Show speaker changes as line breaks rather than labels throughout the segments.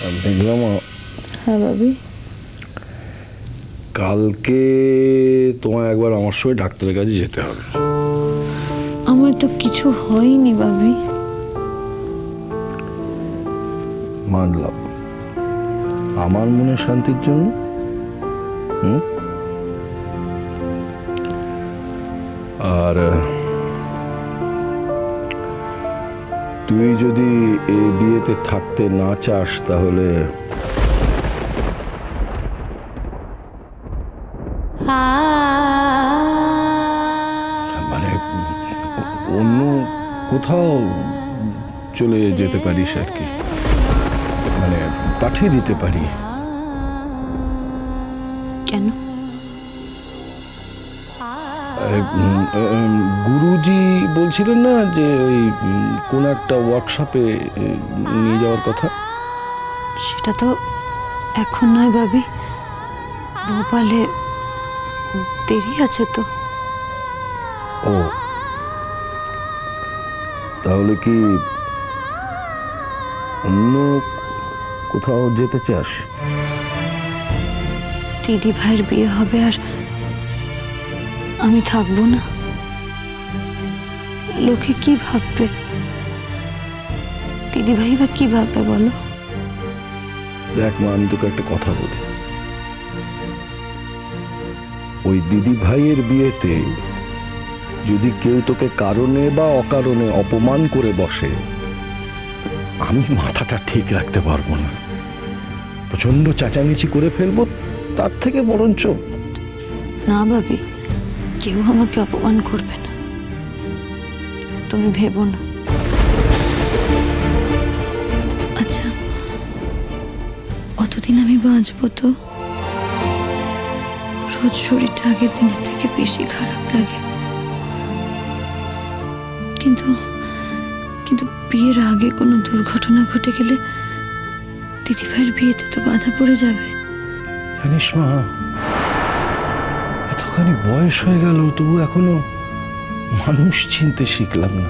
দেখলাম
হ্যাঁ ভাবি।
কালকে তোমায় একবার আমার সঙ্গে ডাক্তারের কাছে যেতে হবে।
আমার তো কিছু হয়নি ভাবি।
মানলাম। আমার মনে শান্তির জন্য হুম? থাকতে না চাস তাহলে। মানে অন্য কোথাও চলে যেতে পারিস আর কি। মানে পাঠিয়ে দিতে পারি।
কেন?
গুরুজি বলছিলেন না যে ওই কোন একটা ওয়ার্কশপে নিয়ে যাওয়ার কথা?
সেটা তো এখন নয় বাবি ভোপালে দেরি আছে তো।
ও। তাহলে কি অন্য কোথাও যেতে চাস?
দিদি ভাইয়ের বিয়ে হবে আর আমি থাকব না। লোকে কি ভাববে? দিদি ভাই বা কি ভাববে বলো?
দেখ মা আমি তোকে একটা কথা বলি। ওই দিদি ভাইয়ের বিয়েতে যদি কেউ তোকে কারণে বা অকারণে অপমান করে বসে আমি মাথাটা ঠিক রাখতে পারব না। প্রচণ্ড চেঁচামেচি করে ফেলব তার থেকে বরঞ্চ
না ভাবি। কেউ আমাকে অপমান করবে না। তুমি ভেবো না। আচ্ছা অতদিন আমি বাঁচবো তো? রোজ শরীরটা আগের দিনের থেকে বেশি খারাপ লাগে। কিন্তু কিন্তু বিয়ের আগে কোনো দুর্ঘটনা ঘটে গেলে দিদিভাইয়ের বিয়েতে তো বাধা পড়ে যাবে।
জানিস মা এতখানি বয়স হয়ে গেল, তবু এখনও মানুষ চিনতে শিখলাম না।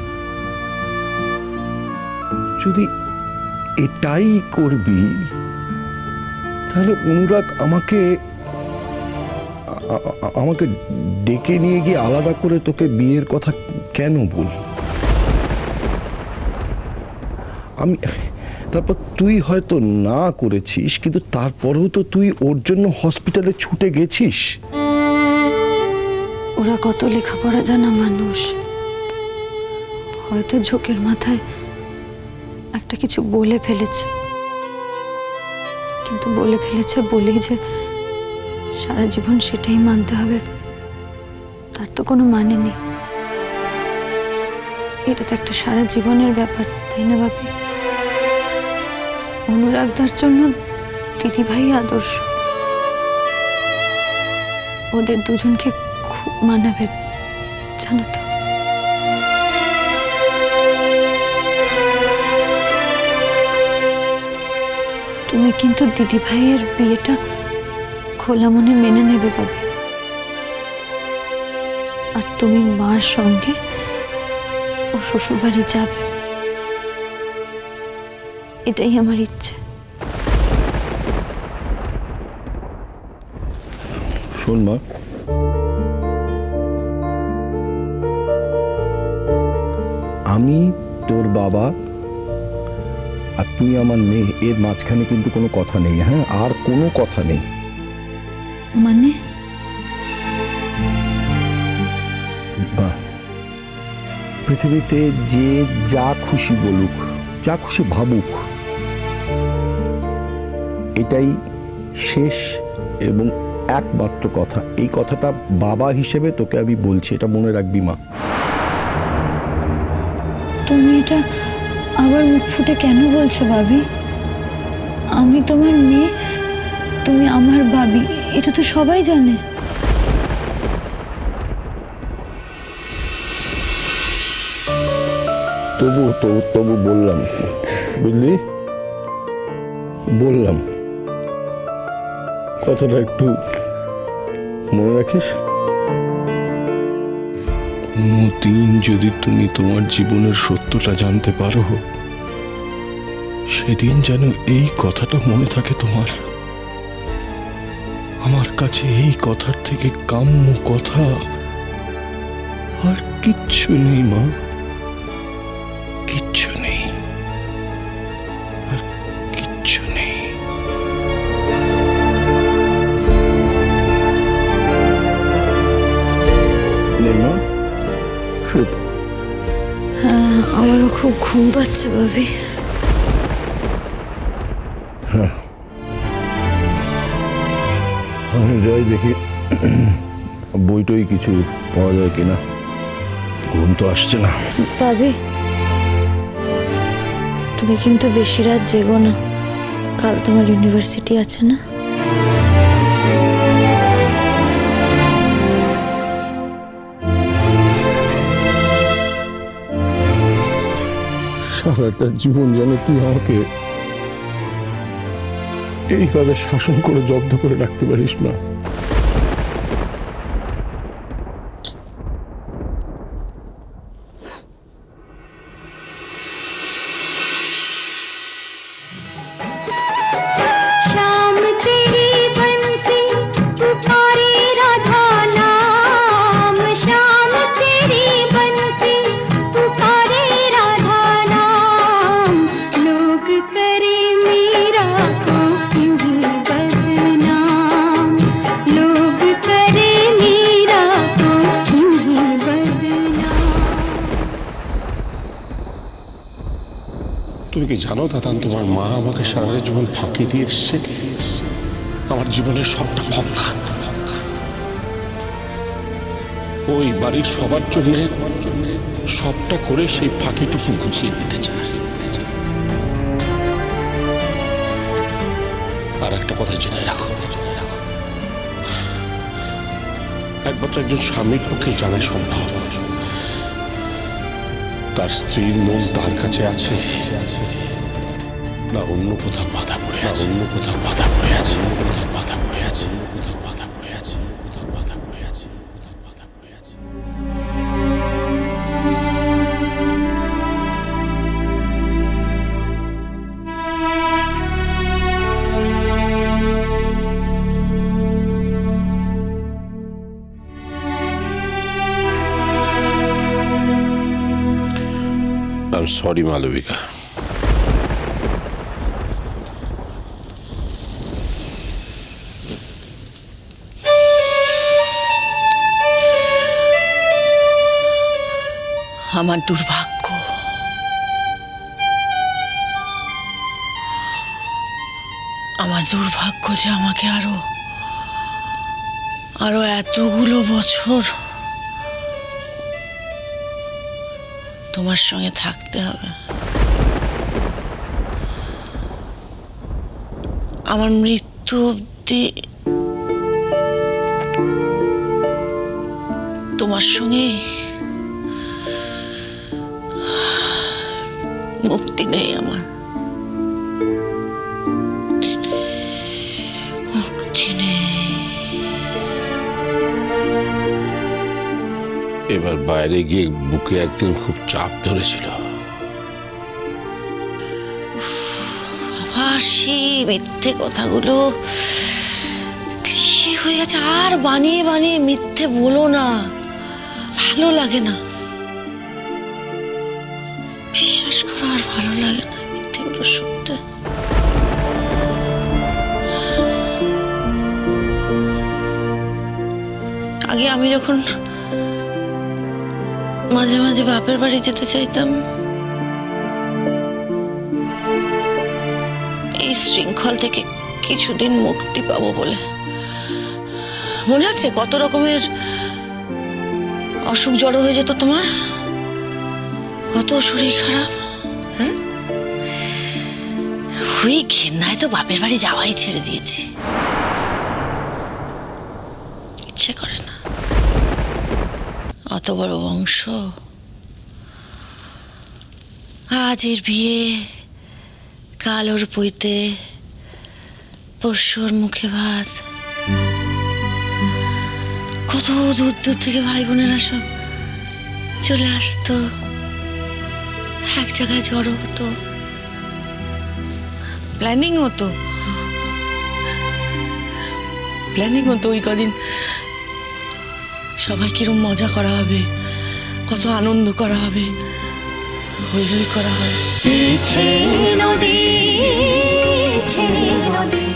যদি এটাই করবি, তাহলে অনুরাগ আমাকে আমাকে ডেকে নিয়ে গিয়ে আলাদা করে তোকে বিয়ের কথা কেন বল? আমি, তারপর তুই হয়তো না করেছিস, কিন্তু তারপরেও তো তুই ওর জন্য হসপিটালে ছুটে গেছিস।
ওরা কত লেখাপড়া জানা মানুষ। হয়তো ঝোঁকের মাথায় একটা কিছু বলে ফেলেছে। কিন্তু বলে ফেলেছে বলেই যে সারা জীবন সেটাই মানতে হবে। তার তো কোনো মানে নেই। এটা তো একটা সারা জীবনের ব্যাপার, তাই না ভাবি? অনুরাগদার জন্য দিদিভাই আদর্শ। ওদের দুজনকে খুব মানাবে, জানো তো। তুমি কিন্তু দিদি ভাইয়ের বিয়েটা খোলা মনে মেনে নেবে পাবে। আর তুমি মার সঙ্গে ও শ্বশুরবাড়ি যাবে। এটাই আমার ইচ্ছে।
শোন মা। আমি তোর বাবা আর তুই আমার মেয়ে এর মাঝখানে কিন্তু কোনো কথা নেই হ্যাঁ? আর কোনো কথা নেই।
মানে?
পৃথিবীতে যে যা খুশি বলুক যা খুশি ভাবুক এটাই শেষ এবং একমাত্র কথা। এই কথাটা বাবা হিসেবে তোকে আমি বলছি এটা মনে রাখবি মা।
তুমি এটা আবার মুখ ফুটে কেন বলছো ভাবি? আমি তোমার মেয়ে, তুমি আমার ভাবি, এটা তো সবাই জানে।
তবু তবু তবু বললাম। বুঝলি? বললাম। কথাটা একটু মনে রাখিস? দিন যদি তুমি তোমার জীবনের সত্যটা জানতে পারো,
সেদিন যেন এই কথাটা মনে থাকে তোমার। আমার কাছে এই কথার থেকে কাম্য কথা আর কিচ্ছু নেই, মা।
পাচ্ছে ভাবি।
আমি যাই দেখি বইটই কিছু পাওয়া যায় কিনা। ঘুম তো আসছে না।
ভাবি তুমি কিন্তু বেশি রাত জেগো না। কাল তোমার ইউনিভার্সিটি আছে না?
সারাটা জীবন যেন তুই আমাকে এইভাবে শাসন করে জব্দ করে রাখতে পারিস না।
কি জানো, দাদান, তোমার মা আমাকে সারা জীবন ফাঁকি দিয়ে এসছে? আমার জীবনের সবটা ফক্কা। ওই বাড়ির সবার জন্য সবটা করে সেই ফাঁকিটুকু ঘুচিয়ে দিতে চায়। আর একটা কথা জেনে রাখো। জেনে রাখো একমাত্র একজন স্বামীর পক্ষে জানা সম্ভব। তার স্ত্রীর মন তার কাছে আছে আছে। না অন্য কোথাও বাধা পড়ে আছে। অন্য কোথাও বাধা পড়ে আছে। অন্য কোথাও বাধা পড়ে আছে। অন্য কোথাও বাধা পড়ে আছে। কোথাও বাধা পড়ে আছে। কোথাও বাধা পড়ে আছে। I'm sorry,
আমার দুর্ভাগ্য। আমার দুর্ভাগ্য যে আমাকে আরও আরও এতগুলো বছর তোমার সঙ্গে থাকতে হবে। আমার মৃত্যু অবধি তোমার সঙ্গে নেই আমার।
এবার বাইরে গিয়ে বুকে একদিন খুব চাপ ধরেছিল।
সেই মিথ্যে কথাগুলো। হয়ে গেছে? আর বানিয়ে বানিয়ে মিথ্যে বলো না। ভালো লাগে না। লাগে না মিথ্যেগুলো শুনতে আগে আমি যখন মাঝে মাঝে বাপের বাড়ি যেতে চাইতাম, এই শৃঙ্খল থেকে কিছুদিন মুক্তি পাবো বলে মনে আছে? কত রকমের অসুখ জড়ো হয়ে যেত তোমার? কত শরীর খারাপ? ওই ঘেন্নায় তো বাপের বাড়ি যাওয়াই ছেড়ে দিয়েছি। ইচ্ছে করে না। অত বড় বংশ। আজ এর বিয়ে, কাল ওর পইতে পরশুর মুখে ভাত। কত দূর দূর থেকে ভাই বোনেরা সব চলে আসতো। এক জায়গায় জড়ো হতো। প্ল্যানিং হতো প্ল্যানিং হতো ওই কদিন সবাই কিরম মজা করা হবে কত আনন্দ করা হবে হই হই করা হয়
নদী নদী